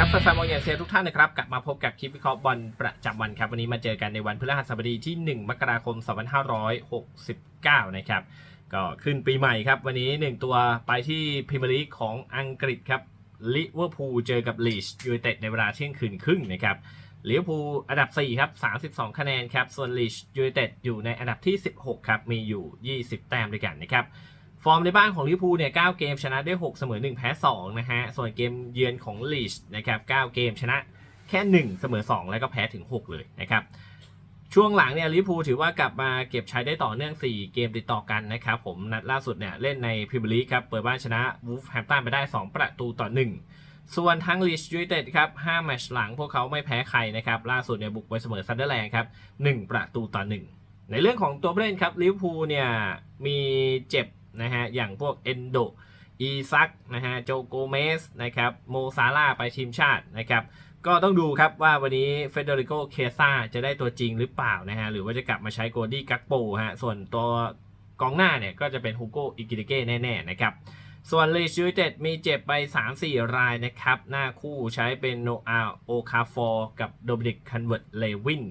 ครับแฟนๆมองอย่างเซียทุกท่านนะครับกลับมาพบกับคลิปวิเคราะห์บอลประจำวันครับ วันนี้มาเจอกันในวันพฤหัสบดีที่ 1 มกราคม 2569 นะครับ ก็ขึ้นปีใหม่ครับ วันนี้ 1 ตัวไปที่พรีเมียร์ลีกของอังกฤษครับลิเวอร์พูลเจอกับลีชยูไนเต็ดในเวลาเที่ยงคืนครึ่งนะครับลิเวอร์พูลอันดับ 4 ครับ 32 คะแนนครับ ส่วนลีชยูไนเต็ดอยู่ในอันดับที่ 16 ครับ มีอยู่ 20 แต้มด้วยกันนะครับ ฟอร์มในบ้านของลิเวอร์พูลเนี่ย 9 เกมชนะได้ 6 เสมอ 1 แพ้ 2 นะฮะ ส่วนเกมเยือนของลีชนะครับ 9 เกมชนะแค่ 1 เสมอ 2 แล้วก็แพ้ถึง 6 เลยนะครับ ช่วงหลังเนี่ยลิเวอร์พูลถือว่ากลับมาเก็บใช้ได้ต่อเนื่อง 4 เกมติดต่อกันนะครับ ผมนัดล่าสุดเนี่ยเล่นในพรีเมียร์ลีกครับ เปิดบ้านชนะวูฟแฮมป์ตันไปได้ 2 ประตูต่อ 1 ส่วนทั้งลีชยูไนเต็ดครับ 5 แมตช์หลังพวกเขาไม่แพ้ใครนะครับ ล่าสุดเนี่ยบุกไปเสมอซันเดอร์แลนด์ครับ 1 ประตูต่อ 1 ในเรื่องของตัวผู้เล่นครับลิเวอร์พูลเนี่ยมีเจ็บ นะฮะ อย่างพวกเอนโดอีซักนะฮะ โจโกเมสนะครับ โมซาลาไปทีมชาตินะครับ ก็ต้องดูครับว่าวันนี้เฟเดริโกเคซาจะได้ตัวจริงหรือเปล่านะฮะ หรือว่าจะกลับมาใช้โกดี้กักโปฮะ ส่วนตัวกองหน้าเนี่ยก็จะเป็นฮูโกอิกิเดเก้แน่ๆนะครับส่วนลีชูเต็ดมีเจ็บไป 3-4 รายนะครับ หน้าคู่ใช้เป็นโนอาโอคาฟอร์กับโดมินิกคันเวิร์ตเลวิน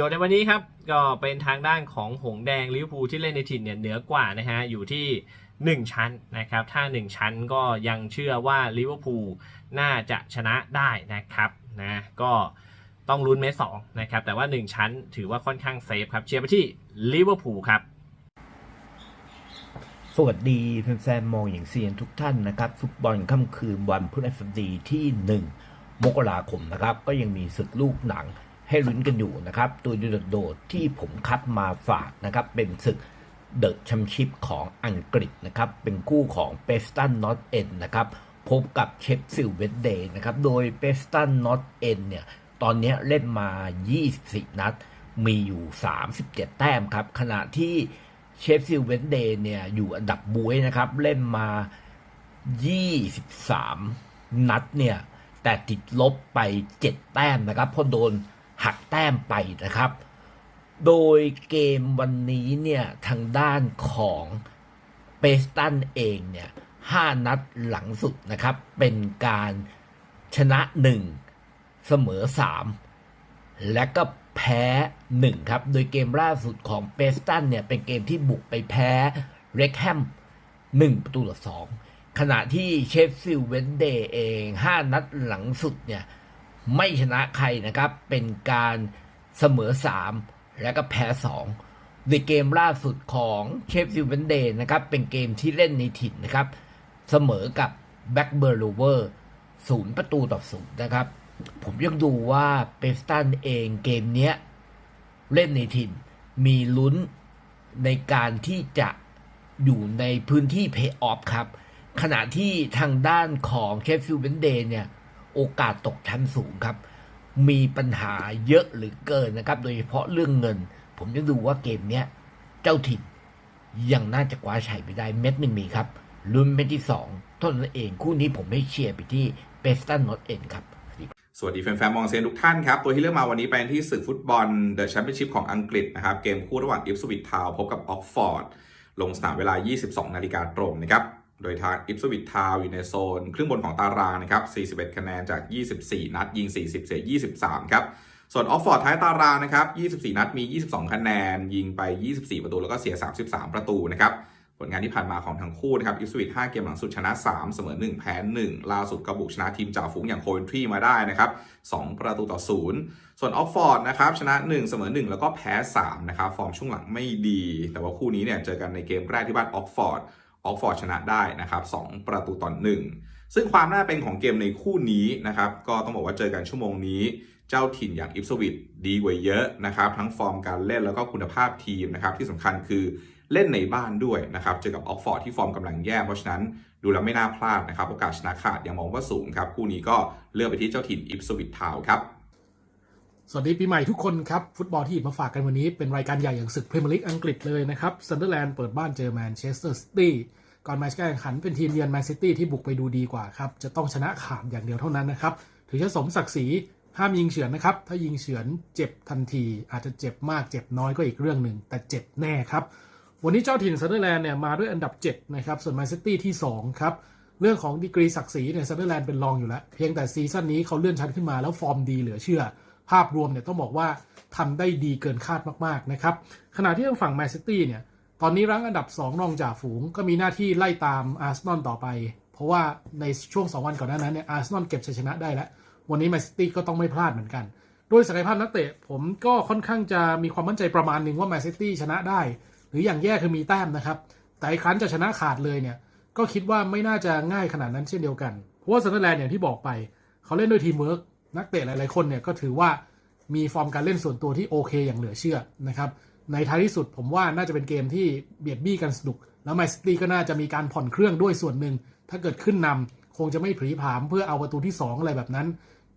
จทย์ในวันนี้ครับก็เป็นทางด้านของหงแดงลิเวอร์พูลที่เล่นในถิ่นเนี่ยเหนือกว่านะฮะอยู่ที่ 1 ชั้นนะครับ ถ้า 1 ชั้นก็ยังเชื่อว่าลิเวอร์พูลน่าจะชนะได้นะครับนะก็ต้องลุ้นเมสสองนะครับ แต่ว่า 1 ชั้นถือว่าค่อนข้างเซฟครับ เชียร์ไปที่ลิเวอร์พูลครับ สวัสดีแฟนๆมองอย่างเซียนทุกท่านนะครับ ฟุตบอลค่ำคืนวันพฤหัสบดีที่ 1 มกราคมนะครับ ก็ยังมีศึกลูกหนัง ให้ลุ้นกันอยู่นะครับ ตัวโดดๆที่ผมคัดมาฝากนะครับ เป็นศึกเดอะแชมเปี้ยนชิพของอังกฤษนะครับ เป็นคู่ของเปสตันนอตเอ็นนะครับ พบกับเชฟซิลเวนเดย์นะครับ โดยเปสตันนอตเอ็นเนี่ย ตอนนี้เล่นมา 24 นัด มีอยู่ 37 แต้มครับ ขณะที่เชฟซิลเวนเดย์เนี่ย อยู่อันดับบวยนะครับ เล่นมา 23 นัดเนี่ย แต่ติดลบไป 7 แต้มนะครับเพราะโดน หักแต้มไปนะครับ โดยเกมวันนี้เนี่ยทางด้านของเปสตันเองเนี่ย5นัดหลังสุดนะครับ เป็นการชนะ1เสมอ3และก็แพ้1ครับ โดยเกมล่าสุดของเปสตันเนี่ยเป็นเกมที่บุกไปแพ้เร็กแฮม1ประตูต่อ2ขณะที่เชฟฟิลด์เวนเดย์เอง5นัดหลังสุดเนี่ย ไม่ชนะใครนะครับ เป็นการเสมอ 3 และก็แพ้ 2 ในเกมล่าสุดของเชฟฟิลเวนเดย์นะครับ เป็นเกมที่เล่นในถิ่นนะครับ เสมอกับแบ็กเบอร์โลเวอร์ศูนย์ประตูต่อศูนย์นะครับ ผมยังดูว่าเปสตันเองเกมเนี้ย เล่นในถิ่นมีลุ้นในการที่จะอยู่ในพื้นที่เพย์ออฟครับ ขณะที่ทางด้านของเชฟฟิลเวนเดย์เนี่ย โอกาสตกชั้นสูงครับ มีปัญหาเยอะหรือเกินนะครับ โดยเฉพาะเรื่องเงิน ผมยังดูว่าเกมเนี้ยเจ้าถิ่นยังน่าจะคว้าชัยไปได้เม็ดหนึ่งมีครับลุ้นเม็ดที่สองท่านั้นเองคู่นี้ผมให้เชียร์ไปที่เปสตันนอตเอ็นครับสวัสดีแฟนๆมองเซียนทุกท่านครับ ตัวที่เลือกมาวันนี้เป็นที่ศึกฟุตบอลเดอะแชมเปี้ยนชิพของอังกฤษนะครับ เกมคู่ระหว่างอิฟสวิตทาวพบกับออกฟอร์ด ลงสนามเวลา 22 นาฬิกาตรงนะครับ โดยทางอิฟสวิตทาวอยู่ในโซนครึ่งบนของตารางนะครับ 41 คะแนนจาก 24 นัด ยิง 40 เสีย 23 ครับ ส่วนออกฟอร์ดท้ายตารางนะครับ 24 นัดมี 22 คะแนน ยิงไป 24 ประตูแล้วก็เสีย 33 ประตูนะครับ ผลงานที่ผ่านมาของทั้งคู่นะครับอิฟสวิต5เกมหลังสุดชนะ 3 เสมอ 1 แพ้ 1 ล่าสุดก็บุกชนะทีมจ่าฝูงอย่างโคเวนทรีมาได้นะครับ 2 ประตูต่อ 0 ส่วนออฟฟอร์ดนะครับชนะ 1 เสมอ 1 แล้วก็แพ้ 3 นะครับ ฟอร์มช่วงหลังไม่ดี แต่ว่าคู่นี้เนี่ยเจอกันในเกมแรกที่บ้านออกฟอร์ด ออกฟอร์ดชนะได้นะครับ2ประตูต่อ1ซึ่งความน่าเป็นของเกมในคู่นี้นะครับก็ต้องบอกว่าเจอกันชั่วโมงนี้เจ้าถิ่นอย่างอิฟสวิตดีกว่าเยอะนะครับ ทั้งฟอร์มการเล่นแล้วก็คุณภาพทีมนะครับ ที่สำคัญคือเล่นในบ้านด้วยนะครับ เจอกับออกฟอร์ดที่ฟอร์มกำลังแย่ เพราะฉะนั้นดูแล้วไม่น่าพลาดนะครับ โอกาสชนะขาดยังมองว่าสูงครับ คู่นี้ก็เลือกไปที่เจ้าถิ่นอิฟสวิตทาวครับ สวัสดีปีใหม่ทุกคนครับ ฟุตบอลที่หยิบมาฝากกันวันนี้เป็นรายการใหญ่อย่างศึกพรีเมียร์ลีกอังกฤษเลยนะครับซันเดอร์แลนด์เปิดบ้านเจอแมนเชสเตอร์ซิตี้ก่อนแมตช์การแข่งขันเป็นทีมเยือนแมนซิตี้ที่บุกไปดูดีกว่าครับ จะต้องชนะขาดอย่างเดียวเท่านั้นนะครับถือจะสมศักดิ์ศรีห้ามยิงเฉือนนะครับ ถ้ายิงเฉือนเจ็บทันที อาจจะเจ็บมากเจ็บน้อยก็อีกเรื่องหนึ่งแต่เจ็บแน่ครับวันนี้เจ้าถิ่นซันเดอร์แลนด์เนี่ยมาด้วยอันดับ7นะครับส่วนแมนซิตี้ที่2ครับเรื่องของดีกรีศักดิ์ศรีเนี่ยซันเดอร์แลนด์เป็นรองอยู่แล้วเพียงแต่ซีซั่นนี้เขาเลื่อนชั้นขึ้นมาแล้วฟอร์มดีเหลือเชื่อ ภาพรวมเนี่ยต้องบอกว่าทำได้ดีเกินคาดมากๆนะครับขณะที่ทางฝั่งแมนซิตี้เนี่ยตอนนี้รั้งอันดับ 2 รองจ่าฝูงก็มีหน้าที่ไล่ตามอาร์เซนอลต่อไป เพราะว่าในช่วง 2 วันก่อนหน้านั้นเนี่ยอาร์เซนอลเก็บชัยชนะได้แล้ว วันนี้แมนซิตี้ก็ต้องไม่พลาดเหมือนกัน โดยศักยภาพนักเตะผมก็ค่อนข้างจะมีความมั่นใจประมาณหนึ่งว่าแมนซิตี้ชนะได้ หรืออย่างแย่คือมีแต้มนะครับ แต่อีกครั้นจะชนะขาดเลยเนี่ยก็คิดว่าไม่น่าจะง่ายขนาดนั้นเช่นเดียวกัน เพราะว่าซันเดอร์แลนด์อย่างที่บอกไป เขาเล่นด้วยทีมเวิร์ก นักเตะหลาย ๆ คนเนี่ยก็ถือว่ามีฟอร์มการเล่นส่วนตัวที่โอเคอย่างเหลือเชื่อนะครับ ในท้ายที่สุดผมว่าน่าจะเป็นเกมที่เบียดบี้กันสนุก แล้วแมนซิตี้ก็น่าจะมีการผ่อนเครื่องด้วยส่วนหนึ่ง ถ้าเกิดขึ้นนำคงจะไม่ผีผามเพื่อเอาประตูที่ 2 อะไรแบบนั้น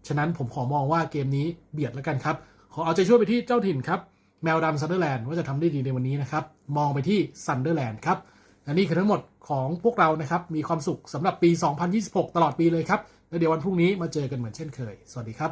ฉะนั้นผมขอมองว่าเกมนี้เบียดแล้วกันครับ ขอเอาใจช่วยไปที่เจ้าถิ่นครับ แมวดำซันเดอร์แลนด์ว่าจะทำได้ดีในวันนี้นะครับ มองไปที่ซันเดอร์แลนด์ครับและนี่คือทั้งหมดของพวกเรานะครับ มีความสุขสำหรับปี 2026 ตลอดปีเลยครับ แล้วเดี๋ยววันพรุ่งนี้มาเจอกันเหมือนเช่นเคย สวัสดีครับ